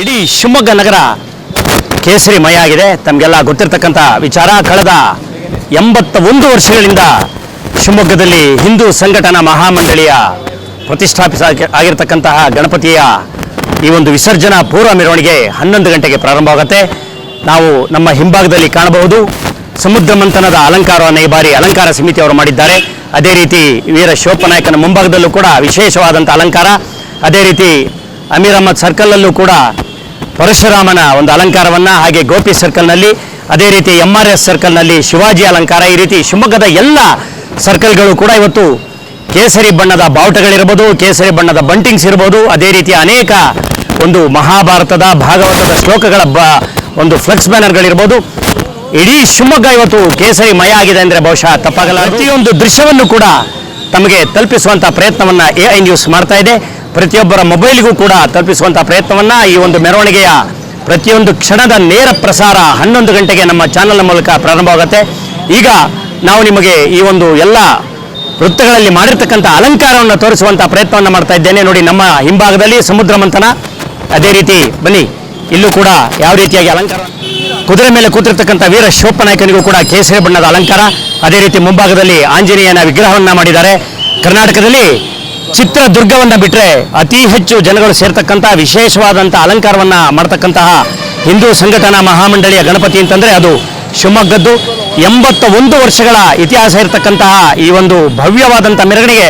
ಇಡೀ ಶಿವಮೊಗ್ಗ ನಗರ ಕೇಸರಿಮಯ ಆಗಿದೆ. ತಮಗೆಲ್ಲ ಗೊತ್ತಿರತಕ್ಕಂಥ ವಿಚಾರ. ಕಳೆದ ಎಂಬತ್ತ ಒಂದು ವರ್ಷಗಳಿಂದ ಶಿವಮೊಗ್ಗದಲ್ಲಿ ಹಿಂದೂ ಸಂಘಟನಾ ಮಹಾಮಂಡಳಿಯ ಪ್ರತಿಷ್ಠಾಪಿಸ ಆಗಿರತಕ್ಕಂತಹ ಗಣಪತಿಯ ಈ ಒಂದು ವಿಸರ್ಜನಾ ಪೂರ್ವ ಮೆರವಣಿಗೆ ಹನ್ನೊಂದು ಗಂಟೆಗೆ ಪ್ರಾರಂಭವಾಗುತ್ತೆ ನಾವು ನಮ್ಮ ಹಿಂಭಾಗದಲ್ಲಿ ಕಾಣಬಹುದು. ಸಮುದ್ರ ಮಂಥನದ ಅಲಂಕಾರವನ್ನು ಈ ಬಾರಿ ಅಲಂಕಾರ ಸಮಿತಿ ಅವರು ಮಾಡಿದ್ದಾರೆ. ಅದೇ ರೀತಿ ವೀರ ಶಿವಪ್ಪನಾಯಕನ ಮುಂಭಾಗದಲ್ಲೂ ಕೂಡ ವಿಶೇಷವಾದಂಥ ಅಲಂಕಾರ. ಅದೇ ರೀತಿ ಅಮೀರ್ ಅಹಮದ್ ಸರ್ಕಲಲ್ಲೂ ಕೂಡ ಪರಶುರಾಮನ ಒಂದು ಅಲಂಕಾರವನ್ನ ಹಾಗೆ ಗೋಪಿ ಸರ್ಕಲ್ನಲ್ಲಿ, ಅದೇ ರೀತಿ ಎಂ ಆರ್ ಎಸ್ ಸರ್ಕಲ್ನಲ್ಲಿ ಶಿವಾಜಿ ಅಲಂಕಾರ, ಈ ರೀತಿ ಶಿವಮೊಗ್ಗದ ಎಲ್ಲ ಸರ್ಕಲ್ಗಳು ಕೂಡ ಇವತ್ತು ಕೇಸರಿ ಬಣ್ಣದ ಬಾವುಟಗಳಿರ್ಬೋದು, ಕೇಸರಿ ಬಣ್ಣದ ಬಂಟಿಂಗ್ಸ್ ಇರ್ಬೋದು, ಅದೇ ರೀತಿ ಅನೇಕ ಒಂದು ಮಹಾಭಾರತದ, ಭಾಗವತದ ಶ್ಲೋಕಗಳ ಬ, ಒಂದು ಫ್ಲೆಕ್ಸ್ ಬ್ಯಾನರ್ಗಳಿರ್ಬೋದು. ಇಡೀ ಶಿವಮೊಗ್ಗ ಇವತ್ತು ಕೇಸರಿ ಮಯ ಆಗಿದೆ ಅಂದರೆ ಬಹುಶಃ ತಪ್ಪಾಗಲ್ಲ ಪ್ರತಿಯೊಂದು ದೃಶ್ಯವನ್ನು ಕೂಡ ತಮಗೆ ತಲುಪಿಸುವಂಥ ಪ್ರಯತ್ನವನ್ನ ಎ ಐ ನ್ಯೂಸ್ ಮಾಡ್ತಾ ಇದೆ. ಪ್ರತಿಯೊಬ್ಬರ ಮೊಬೈಲ್ಗೂ ಕೂಡ ತಲುಪಿಸುವಂಥ ಪ್ರಯತ್ನವನ್ನ ಈ ಒಂದು ಮೆರವಣಿಗೆಯ ಪ್ರತಿಯೊಂದು ಕ್ಷಣದ ನೇರ ಪ್ರಸಾರ ಹನ್ನೊಂದು ಗಂಟೆಗೆ ನಮ್ಮ ಚಾನೆಲ್ನ ಮೂಲಕ ಪ್ರಾರಂಭವಾಗುತ್ತೆ. ಈಗ ನಾವು ನಿಮಗೆ ಈ ಒಂದು ಎಲ್ಲ ವೃತ್ತಗಳಲ್ಲಿ ಮಾಡಿರ್ತಕ್ಕಂಥ ಅಲಂಕಾರವನ್ನು ತೋರಿಸುವಂಥ ಪ್ರಯತ್ನವನ್ನು ಮಾಡ್ತಾ ಇದ್ದೇನೆ. ನೋಡಿ, ನಮ್ಮ ಹಿಂಭಾಗದಲ್ಲಿ ಸಮುದ್ರ ಮಂಥನ. ಅದೇ ರೀತಿ ಬನ್ನಿ, ಇಲ್ಲೂ ಕೂಡ ಯಾವ ರೀತಿಯಾಗಿ ಅಲಂಕಾರ. ಕುದುರೆ ಮೇಲೆ ಕೂತಿರ್ತಕ್ಕಂಥ ವೀರ ಶಿವಪ್ಪನಾಯಕನಿಗೂ ಕೂಡ ಕೇಸರಿ ಬಣ್ಣದ ಅಲಂಕಾರ. ಅದೇ ರೀತಿ ಮುಂಭಾಗದಲ್ಲಿ ಆಂಜನೇಯನ ವಿಗ್ರಹವನ್ನು ಮಾಡಿದ್ದಾರೆ. ಕರ್ನಾಟಕದಲ್ಲಿ ಚಿತ್ರದುರ್ಗವನ್ನ ಬಿಟ್ಟರೆ ಅತಿ ಹೆಚ್ಚು ಜನಗಳು ಸೇರ್ತಕ್ಕಂಥ ವಿಶೇಷವಾದಂಥ ಅಲಂಕಾರವನ್ನ ಮಾಡ್ತಕ್ಕಂತಹ ಹಿಂದೂ ಸಂಘಟನಾ ಮಹಾಮಂಡಳಿಯ ಗಣಪತಿ ಅಂತಂದ್ರೆ ಅದು ಶಿವಮೊಗ್ಗದ್ದು. ಎಂಬತ್ತ ಒಂದು ವರ್ಷಗಳ ಇತಿಹಾಸ ಇರತಕ್ಕಂತಹ ಈ ಒಂದು ಭವ್ಯವಾದಂಥ ಮೆರವಣಿಗೆ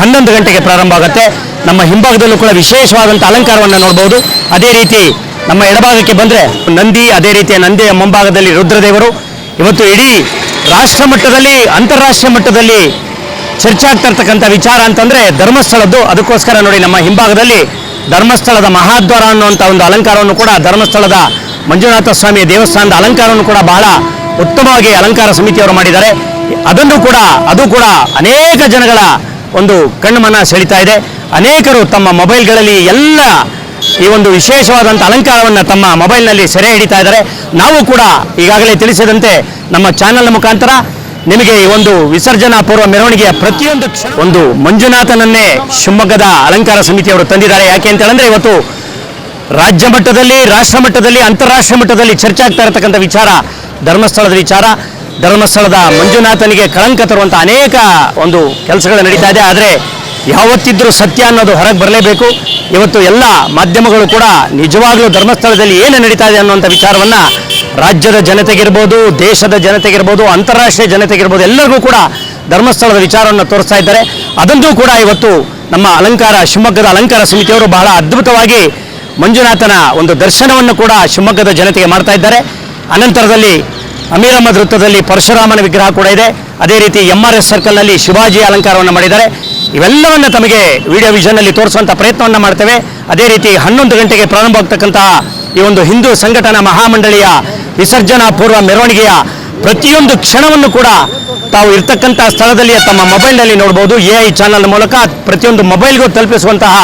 ಹನ್ನೊಂದು ಗಂಟೆಗೆ ಪ್ರಾರಂಭ ಆಗುತ್ತೆ. ನಮ್ಮ ಹಿಂಭಾಗದಲ್ಲೂ ಕೂಡ ವಿಶೇಷವಾದಂಥ ಅಲಂಕಾರವನ್ನು ನೋಡಬಹುದು ಅದೇ ರೀತಿ ನಮ್ಮ ಎಡಭಾಗಕ್ಕೆ ಬಂದರೆ ನಂದಿ, ಅದೇ ರೀತಿಯ ನಂದಿಯ ಮುಂಭಾಗದಲ್ಲಿ ರುದ್ರದೇವರು. ಇವತ್ತು ಇಡೀ ರಾಷ್ಟ್ರ ಮಟ್ಟದಲ್ಲಿ, ಅಂತಾರಾಷ್ಟ್ರೀಯ ಮಟ್ಟದಲ್ಲಿ ಚರ್ಚೆ ಆಗ್ತಾ ವಿಚಾರ ಅಂತಂದ್ರೆ ಧರ್ಮಸ್ಥಳದ್ದು. ಅದಕ್ಕೋಸ್ಕರ ನೋಡಿ ನಮ್ಮ ಹಿಂಭಾಗದಲ್ಲಿ ಧರ್ಮಸ್ಥಳದ ಮಹಾದ್ವಾರ ಅನ್ನುವಂಥ ಒಂದು ಅಲಂಕಾರವನ್ನು ಕೂಡ ಧರ್ಮಸ್ಥಳದ ಮಂಜುನಾಥ ಸ್ವಾಮಿಯ ದೇವಸ್ಥಾನದ ಅಲಂಕಾರವನ್ನು ಕೂಡ ಬಹಳ ಉತ್ತಮವಾಗಿ ಅಲಂಕಾರ ಸಮಿತಿಯವರು ಮಾಡಿದ್ದಾರೆ. ಅದನ್ನು ಕೂಡ, ಅದು ಕೂಡ ಅನೇಕ ಜನಗಳ ಒಂದು ಕಣ್ಣುಮನ ಸೆಳೀತಾ ಇದೆ. ಅನೇಕರು ತಮ್ಮ ಮೊಬೈಲ್ಗಳಲ್ಲಿ ಎಲ್ಲ ಈ ಒಂದು ವಿಶೇಷವಾದಂಥ ಅಲಂಕಾರವನ್ನು ತಮ್ಮ ಮೊಬೈಲ್ನಲ್ಲಿ ಸೆರೆ ಹಿಡಿತಾ ಇದ್ದಾರೆ. ನಾವು ಕೂಡ ಈಗಾಗಲೇ ತಿಳಿಸಿದಂತೆ ನಮ್ಮ ಚಾನೆಲ್ನ ಮುಖಾಂತರ ನಿಮಗೆ ಈ ಒಂದು ವಿಸರ್ಜನಾ ಪೂರ್ವ ಮೆರವಣಿಗೆಯ ಪ್ರತಿಯೊಂದು ಒಂದು ಮಂಜುನಾಥನನ್ನೇ ಶಿವಮೊಗ್ಗದ ಅಲಂಕಾರ ಸಮಿತಿಯವರು ತಂದಿದ್ದಾರೆ. ಯಾಕೆ ಅಂತ ಹೇಳಂದ್ರೆ ಇವತ್ತು ರಾಜ್ಯ ಮಟ್ಟದಲ್ಲಿ, ರಾಷ್ಟ್ರ ಮಟ್ಟದಲ್ಲಿ, ಅಂತಾರಾಷ್ಟ್ರೀಯ ಮಟ್ಟದಲ್ಲಿ ಚರ್ಚೆ ಆಗ್ತಾ ಇರತಕ್ಕಂಥ ವಿಚಾರ, ಧರ್ಮಸ್ಥಳದ ವಿಚಾರ, ಧರ್ಮಸ್ಥಳದ ಮಂಜುನಾಥನಿಗೆ ಕಳಂಕ ತರುವಂಥ ಅನೇಕ ಒಂದು ಕೆಲಸಗಳು ನಡೀತಾ ಇದೆ. ಆದರೆ ಯಾವತ್ತಿದ್ರೂ ಸತ್ಯ ಅನ್ನೋದು ಹೊರಗೆ ಬರಲೇಬೇಕು. ಇವತ್ತು ಎಲ್ಲ ಮಾಧ್ಯಮಗಳು ಕೂಡ ನಿಜವಾಗ್ಲೂ ಧರ್ಮಸ್ಥಳದಲ್ಲಿ ಏನು ನಡೀತಾ ಇದೆ ಅನ್ನುವಂಥ ವಿಚಾರವನ್ನ ರಾಜ್ಯದ ಜನತೆಗಿರ್ಬೋದು, ದೇಶದ ಜನತೆಗಿರ್ಬೋದು, ಅಂತಾರಾಷ್ಟ್ರೀಯ ಜನತೆಗಿರ್ಬೋದು, ಎಲ್ಲರಿಗೂ ಕೂಡ ಧರ್ಮಸ್ಥಳದ ವಿಚಾರವನ್ನು ತೋರಿಸ್ತಾ ಇದ್ದಾರೆ. ಅದನ್ನು ಕೂಡ ಇವತ್ತು ನಮ್ಮ ಅಲಂಕಾರ, ಶಿವಮೊಗ್ಗದ ಅಲಂಕಾರ ಸಮಿತಿಯವರು ಬಹಳ ಅದ್ಭುತವಾಗಿ ಮಂಜುನಾಥನ ಒಂದು ದರ್ಶನವನ್ನು ಕೂಡ ಶಿವಮೊಗ್ಗದ ಜನತೆಗೆ ಮಾಡ್ತಾ ಇದ್ದಾರೆ. ಅನಂತರದಲ್ಲಿ ಅಮೀರ್ ಅಹಮದ್ ವೃತ್ತದಲ್ಲಿ ಪರಶುರಾಮನ ವಿಗ್ರಹ ಕೂಡ ಇದೆ. ಅದೇ ರೀತಿ ಎಂ ಆರ್ ಎಸ್ ಸರ್ಕಲ್ನಲ್ಲಿ ಶಿವಾಜಿ ಅಲಂಕಾರವನ್ನು ಮಾಡಿದ್ದಾರೆ. ಇವೆಲ್ಲವನ್ನು ತಮಗೆ ವಿಡಿಯೋ ವಿಷನ್ನಲ್ಲಿ ತೋರಿಸುವಂಥ ಪ್ರಯತ್ನವನ್ನು ಮಾಡ್ತೇವೆ. ಅದೇ ರೀತಿ ಹನ್ನೊಂದು ಗಂಟೆಗೆ ಪ್ರಾರಂಭವಾಗ್ತಕ್ಕಂತಹ ಈ ಒಂದು ಹಿಂದೂ ಸಂಘಟನಾ ಮಹಾಮಂಡಳಿಯ ವಿಸರ್ಜನಾ ಪೂರ್ವ ಮೆರವಣಿಗೆಯ ಪ್ರತಿಯೊಂದು ಕ್ಷಣವನ್ನು ಕೂಡ ತಾವು ಇರ್ತಕ್ಕಂಥ ಸ್ಥಳದಲ್ಲಿ ತಮ್ಮ ಮೊಬೈಲ್ನಲ್ಲಿ ನೋಡಬಹುದು ಎ ಐ ಚಾನಲ್ ಮೂಲಕ ಪ್ರತಿಯೊಂದು ಮೊಬೈಲ್ಗೂ ತಲುಪಿಸುವಂತಹ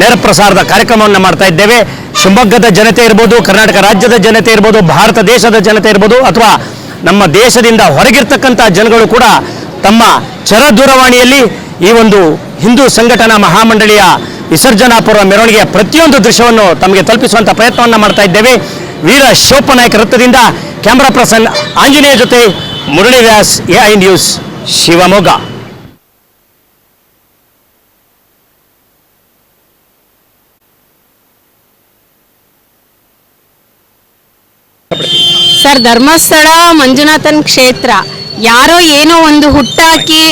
ನೇರ ಪ್ರಸಾರದ ಕಾರ್ಯಕ್ರಮವನ್ನು ಮಾಡ್ತಾ ಇದ್ದೇವೆ. ಶಿವಮೊಗ್ಗದ ಜನತೆ ಇರ್ಬೋದು, ಕರ್ನಾಟಕ ರಾಜ್ಯದ ಜನತೆ ಇರ್ಬೋದು, ಭಾರತ ದೇಶದ ಜನತೆ ಇರ್ಬೋದು, ಅಥವಾ ನಮ್ಮ ದೇಶದಿಂದ ಹೊರಗಿರ್ತಕ್ಕಂಥ ಜನಗಳು ಕೂಡ ತಮ್ಮ ಚರ ದೂರವಾಣಿಯಲ್ಲಿ ಈ ಒಂದು ಹಿಂದೂ ಸಂಘಟನಾ ಮಹಾಮಂಡಳಿಯ ವಿಸರ್ಜನಾ ಪೂರ್ವ ಮೆರವಣಿಗೆಯ ಪ್ರತಿಯೊಂದು ದೃಶ್ಯವನ್ನು ತಮಗೆ ತಲುಪಿಸುವಂಥ ಪ್ರಯತ್ನವನ್ನು ಮಾಡ್ತಾ ಇದ್ದೇವೆ. ವೀರ ಶಿವಪ್ಪನಾಯಕ ವೃತ್ತದಿಂದ ಕ್ಯಾಮ್ರಾ ಪರ್ಸನ್ ಆಂಜನೇಯ ಜೊತೆ Murali Vyas A I news, Shivamogga. Sir, Dharmasthala, Manjunathan ಕ್ಷೇತ್ರ. ಯಾರೋ ಏನೋ ಒಂದು ಹುಟ್ಟಾಕಿ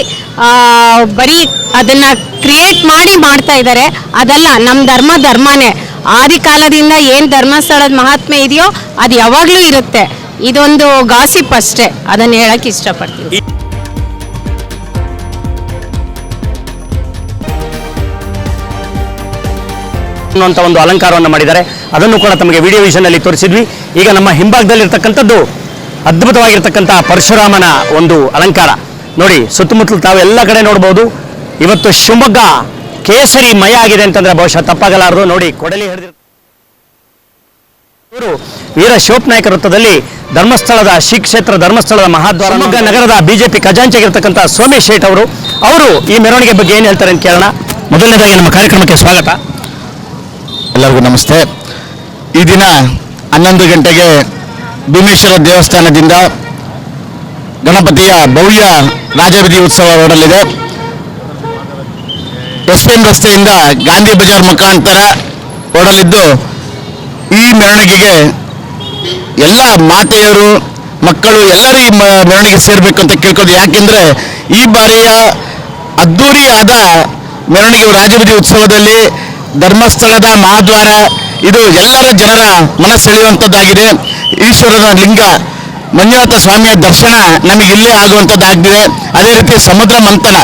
ಬರೀ ಅದನ್ನ ಕ್ರಿಯೇಟ್ ಮಾಡಿ ಮಾಡ್ತಾ ಇದ್ದಾರೆ ಅದಲ್ಲ ನಮ್ಮ ಧರ್ಮ ಧರ್ಮನೇ. ಆದಿ ಕಾಲದಿಂದ ಏನು ಧರ್ಮಸ್ಥಳದ ಮಹಾತ್ಮೆ ಇದೆಯೋ, ಅದು ಯಾವಾಗಲೂ ಇರುತ್ತೆ. ಇದೊಂದು ಗಾಸಿಪ್ ಅಷ್ಟೇ. ಅದನ್ನು ಹೇಳಕ್ಕೆ ಇಷ್ಟಪಡ್ತೀನಿ. ಅನ್ನುವಂಥ ಒಂದು ಅಲಂಕಾರವನ್ನು ಮಾಡಿದ್ದಾರೆ. ಅದನ್ನು ಕೂಡ ತಮಗೆ ವಿಡಿಯೋ ವಿಷನ್ನಲ್ಲಿ ತೋರಿಸಿದ್ವಿ. ಈಗ ನಮ್ಮ ಹಿಂಭಾಗದಲ್ಲಿರ್ತಕ್ಕಂಥದ್ದು ಅದ್ಭುತವಾಗಿರ್ತಕ್ಕಂಥ ಪರಶುರಾಮನ ಒಂದು ಅಲಂಕಾರ. ನೋಡಿ, ಸುತ್ತಮುತ್ತಲು ತಾವು ಎಲ್ಲ ಕಡೆ ನೋಡ್ಬೋದು. ಇವತ್ತು ಶಿವಮೊಗ್ಗ ಕೇಸರಿ ಮಯ ಆಗಿದೆ ಅಂತಂದ್ರೆ ಬಹುಶಃ ತಪ್ಪಾಗಲಾರದು. ನೋಡಿ, ಕೊಡಲಿ ಹಿಡಿದಿರ್ ಇವರು ವೀರ ಶಿವಪ್ನಾಯಕ ವೃತ್ತದಲ್ಲಿ ಧರ್ಮಸ್ಥಳದ ಶ್ರೀ ಕ್ಷೇತ್ರ ಧರ್ಮಸ್ಥಳದ ಮಹಾದ್ವಾರ ಶಿವಮೊಗ್ಗ ನಗರದ ಬಿಜೆಪಿ ಖಜಾಂಚಿಯಾಗಿರ್ತಕ್ಕಂಥ ಸೋಮೇಶ್ ಶೇಟ್ ಅವರು ಅವರು ಈ ಮೆರವಣಿಗೆ ಬಗ್ಗೆ ಏನು ಹೇಳ್ತಾರೆ ಅಂತ ಕೇಳೋಣ. ಮೊದಲನೇದಾಗಿ ನಮ್ಮ ಕಾರ್ಯಕ್ರಮಕ್ಕೆ ಸ್ವಾಗತ. ಎಲ್ಲರಿಗೂ ನಮಸ್ತೆ. ಈ ದಿನ ಹನ್ನೊಂದು ಗಂಟೆಗೆ ಭೀಮೇಶ್ವರ ದೇವಸ್ಥಾನದಿಂದ ಗಣಪತಿಯ ಭವ್ಯ ರಾಜವಿಧಿ ಉತ್ಸವ ಹೊರಡಲಿದೆ. ಎಸ್ ಎನ್ ರಸ್ತೆಯಿಂದ ಗಾಂಧಿ ಬಜಾರ್ ಮುಖಾಂತರ ಹೊರಡಲಿದ್ದು, ಈ ಮೆರವಣಿಗೆಗೆ ಎಲ್ಲ ಮಾತೆಯರು, ಮಕ್ಕಳು ಎಲ್ಲರೂ ಈ ಮೆರವಣಿಗೆ ಸೇರಬೇಕು ಅಂತ ಕೇಳ್ಕೋದು ಯಾಕೆಂದ್ರೆ ಈ ಬಾರಿಯ ಅದ್ಧೂರಿಯಾದ ಮೆರವಣಿಗೆ ರಾಜವಿಧಿ ಉತ್ಸವದಲ್ಲಿ ಧರ್ಮಸ್ಥಳದ ಮಹಾದ್ವಾರ. ಇದು ಎಲ್ಲರ ಜನರ ಮನಸ್ಸೆಳೆಯುವಂಥದ್ದಾಗಿದೆ ಈಶ್ವರನ ಲಿಂಗ, ಮಂಜುನಾಥ ಸ್ವಾಮಿಯ ದರ್ಶನ ನಮಗೆ ಇಲ್ಲೇ ಆಗುವಂಥದ್ದಾಗಿದೆ ಅದೇ ರೀತಿ ಸಮುದ್ರ ಮಂಥನ.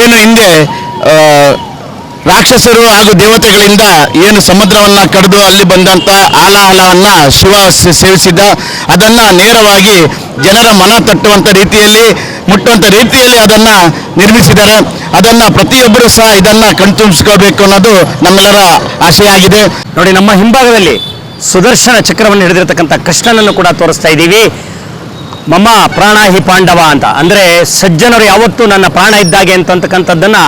ಏನು ಹಿಂದೆ ರಾಕ್ಷಸರು ಹಾಗೂ ದೇವತೆಗಳಿಂದ ಏನು ಸಮುದ್ರವನ್ನ ಕಡಿದು ಅಲ್ಲಿ ಬಂದಂತ ಆಲಾಹಲವನ್ನ ಶಿವ ಸೇವಿಸಿದ ಅದನ್ನ ನೇರವಾಗಿ ಜನರ ಮನ ತಟ್ಟುವಂತ ರೀತಿಯಲ್ಲಿ ಮುಟ್ಟುವಂಥ ರೀತಿಯಲ್ಲಿ ಅದನ್ನ ನಿರ್ಮಿಸಿದ್ದಾರೆ. ಅದನ್ನ ಪ್ರತಿಯೊಬ್ಬರು ಸಹ ಇದನ್ನ ಕಣ್ತುಂಬಿಸ್ಕೋಬೇಕು ಅನ್ನೋದು ನಮ್ಮೆಲ್ಲರ ಆಶೆಯಾಗಿದೆ ನೋಡಿ, ನಮ್ಮ ಹಿಂಭಾಗದಲ್ಲಿ ಸುದರ್ಶನ ಚಕ್ರವನ್ನು ಹಿಡಿದಿರತಕ್ಕಂಥ ಕೃಷ್ಣನನ್ನು ಕೂಡ ತೋರಿಸ್ತಾ ಇದ್ದೀವಿ. ಮಮ್ಮ ಪ್ರಾಣ ಹಿ ಪಾಂಡವ ಅಂತ. ಅಂದರೆ ಸಜ್ಜನರು ಯಾವತ್ತೂ ನನ್ನ ಪ್ರಾಣ ಇದ್ದಾಗೆ ಅಂತಕ್ಕಂಥದ್ದನ್ನು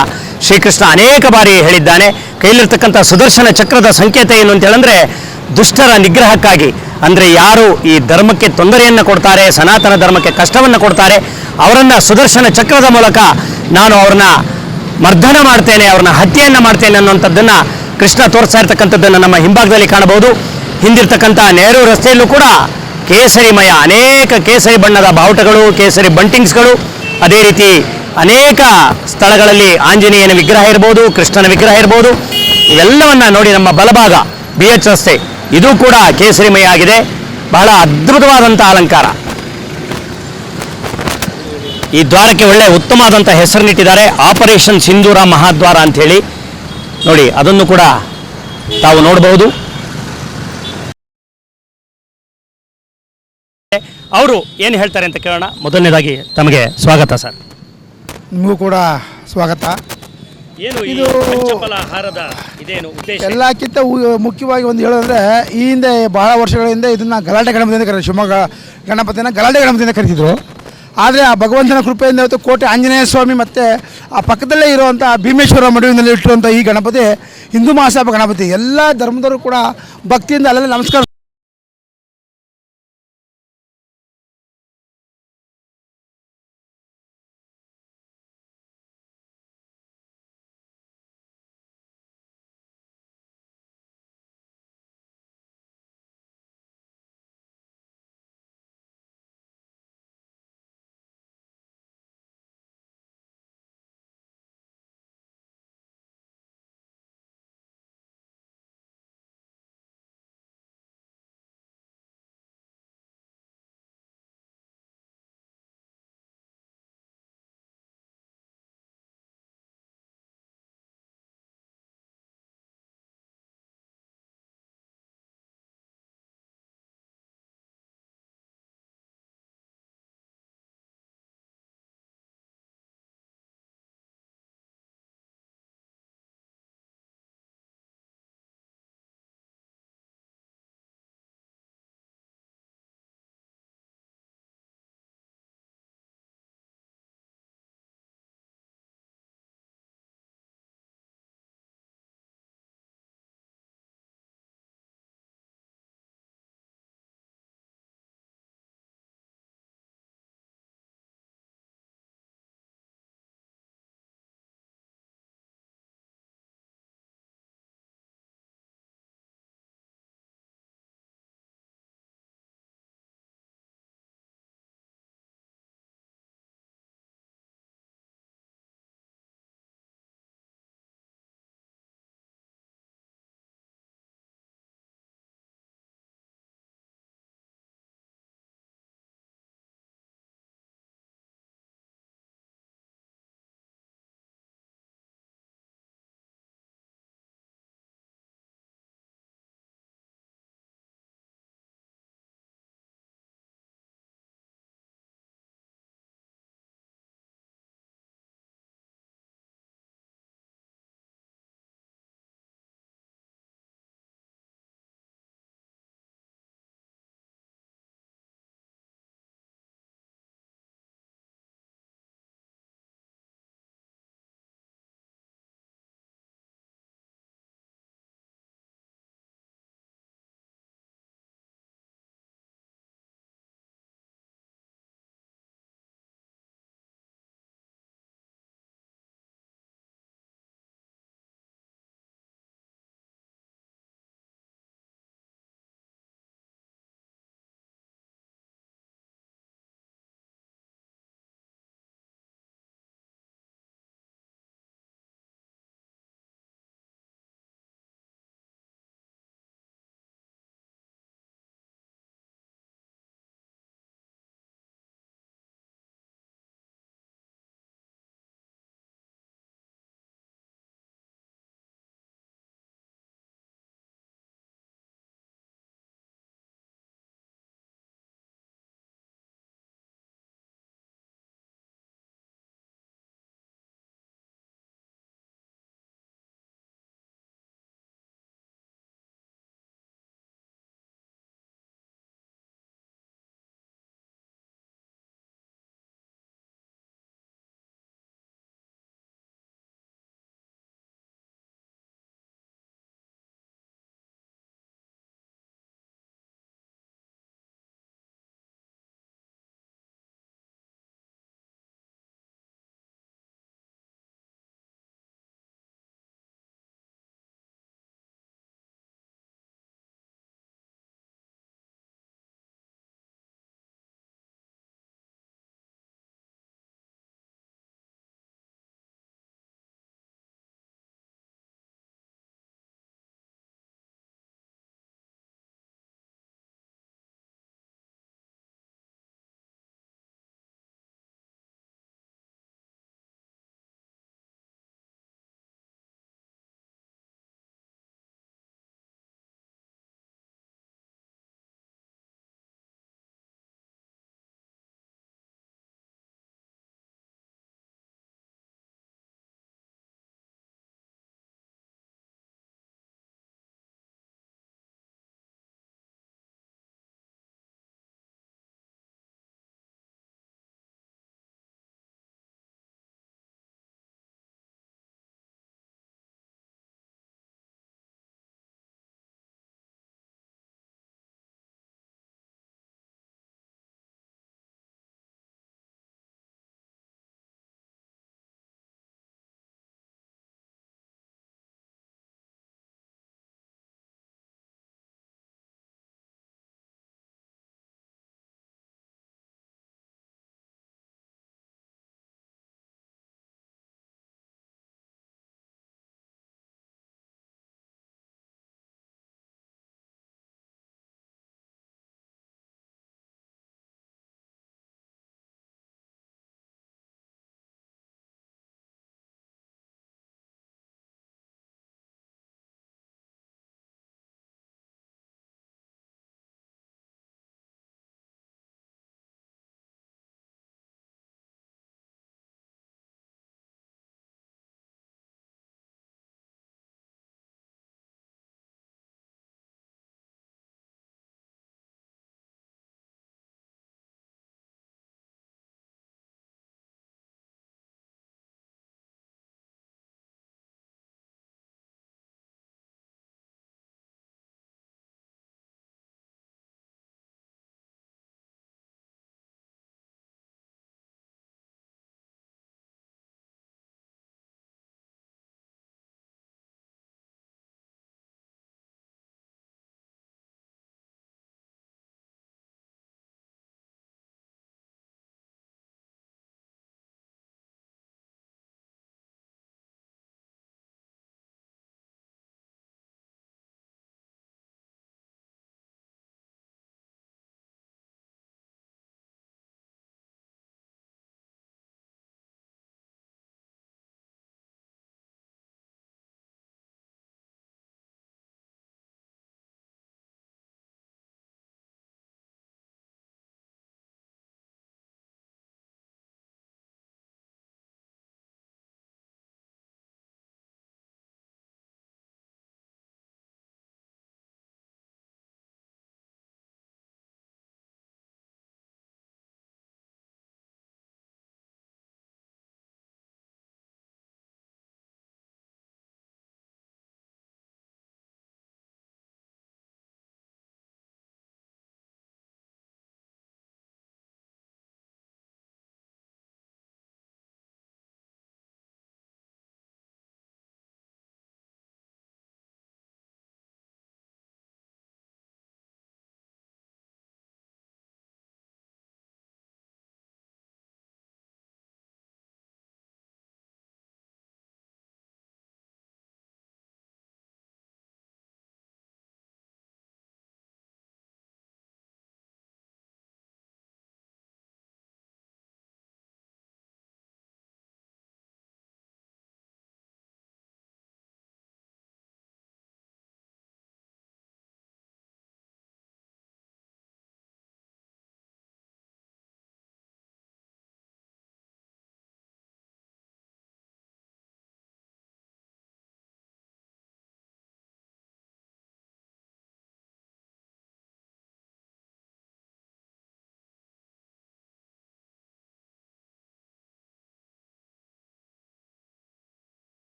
ಶ್ರೀಕೃಷ್ಣ ಅನೇಕ ಬಾರಿ ಹೇಳಿದ್ದಾನೆ. ಕೈಲಿರ್ತಕ್ಕಂಥ ಸುದರ್ಶನ ಚಕ್ರದ ಸಂಕೇತ ಏನು ಅಂತ ಹೇಳಂದ್ರೆ ದುಷ್ಟರ ನಿಗ್ರಹಕ್ಕಾಗಿ. ಅಂದರೆ ಯಾರು ಈ ಧರ್ಮಕ್ಕೆ ತೊಂದರೆಯನ್ನು ಕೊಡ್ತಾರೆ, ಸನಾತನ ಧರ್ಮಕ್ಕೆ ಕಷ್ಟವನ್ನು ಕೊಡ್ತಾರೆ, ಅವರನ್ನು ಸುದರ್ಶನ ಚಕ್ರದ ಮೂಲಕ ನಾನು ಅವ್ರನ್ನ ಮರ್ದನ ಮಾಡ್ತೇನೆ, ಅವ್ರನ್ನ ಹತ್ಯೆಯನ್ನು ಮಾಡ್ತೇನೆ ಅನ್ನುವಂಥದ್ದನ್ನು ಕೃಷ್ಣ ತೋರಿಸ್ತಾ ಇರ್ತಕ್ಕಂಥದ್ದನ್ನು ನಮ್ಮ ಹಿಂಭಾಗದಲ್ಲಿ ಕಾಣಬಹುದು. ಹಿಂದಿರ್ತಕ್ಕಂಥ ನೆಹರು ರಸ್ತೆಯಲ್ಲೂ ಕೂಡ ಕೇಸರಿಮಯ, ಅನೇಕ ಕೇಸರಿ ಬಣ್ಣದ ಬಾವುಟಗಳು, ಕೇಸರಿ ಬಂಟಿಂಗ್ಸ್ಗಳು. ಅದೇ ರೀತಿ ಅನೇಕ ಸ್ಥಳಗಳಲ್ಲಿ ಆಂಜನೇಯನ ವಿಗ್ರಹ ಇರ್ಬೋದು, ಕೃಷ್ಣನ ವಿಗ್ರಹ ಇರ್ಬೋದು. ಇವೆಲ್ಲವನ್ನ ನೋಡಿ ನಮ್ಮ ಬಲಭಾಗ, ಬಿ ಎಚ್ ರಸ್ತೆ. ಇದು ಕೂಡ ಕೇಸರಿಮಯ ಆಗಿದೆ. ಬಹಳ ಅದ್ಭುತವಾದಂಥ ಅಲಂಕಾರ. ಈ ದ್ವಾರಕ್ಕೆ ಒಳ್ಳೆ ಉತ್ತಮವಾದಂಥ ಹೆಸರನ್ನಿಟ್ಟಿದ್ದಾರೆ ಆಪರೇಷನ್ ಸಿಂಧೂರ ಮಹಾದ್ವಾರ ಅಂತ ಹೇಳಿ ನೋಡಿ, ಅದನ್ನು ಕೂಡ ತಾವು ನೋಡಬಹುದು. ಅವರು ಏನು ಹೇಳ್ತಾರೆ ಅಂತ ಕೇಳೋಣ. ಮೊದಲನೇದಾಗಿ ತಮಗೆ ಸ್ವಾಗತ ಸರ್. ನಿಮಗೂ ಕೂಡ ಸ್ವಾಗತ. ಏನು ಇದು- ಪಂಚಫಲ ಹಾರದ ಇದೇನು ಉದ್ದೇಶ? ಎಲ್ಲಕ್ಕಿಂತ ಉ- ಮುಖ್ಯವಾಗಿ ಒಂದು ಹೇಳೋದಂದ್ರೆ ಈ ಹಿಂದೆ ಬಹಳ ವರ್ಷಗಳ ಹಿಂದೆ ಇದನ್ನ ಗಲಾಟೆ ಗಣಪತಿಯಿಂದ ಅಂತ ಕರೀತಾರೆ ಶಿವಮೊಗ್ಗ ಗಣಪತಿನ ಗಲಾಟೆ ಗಣಪತಿ ಅಂತ ಕರೀತಿದ್ರು. ಆದರೆ ಆ ಭಗವಂತನ ಕೃಪೆಯಿಂದ ಇವತ್ತು ಕೋಟೆ ಆಂಜನೇಯ ಸ್ವಾಮಿ ಮತ್ತು ಆ ಪಕ್ಕದಲ್ಲೇ ಇರುವಂಥ ಭೀಮೇಶ್ವರ ಮಡುವಿನಲ್ಲಿ ಇಟ್ಟಿರುವಂಥ ಈ ಗಣಪತಿ ಹಿಂದೂ ಮಹಾಸಭಾ ಗಣಪತಿ ಎಲ್ಲ ಧರ್ಮದವರು ಕೂಡ ಭಕ್ತಿಯಿಂದ ಅಲ್ಲೆಲ್ಲ ನಮಸ್ಕಾರ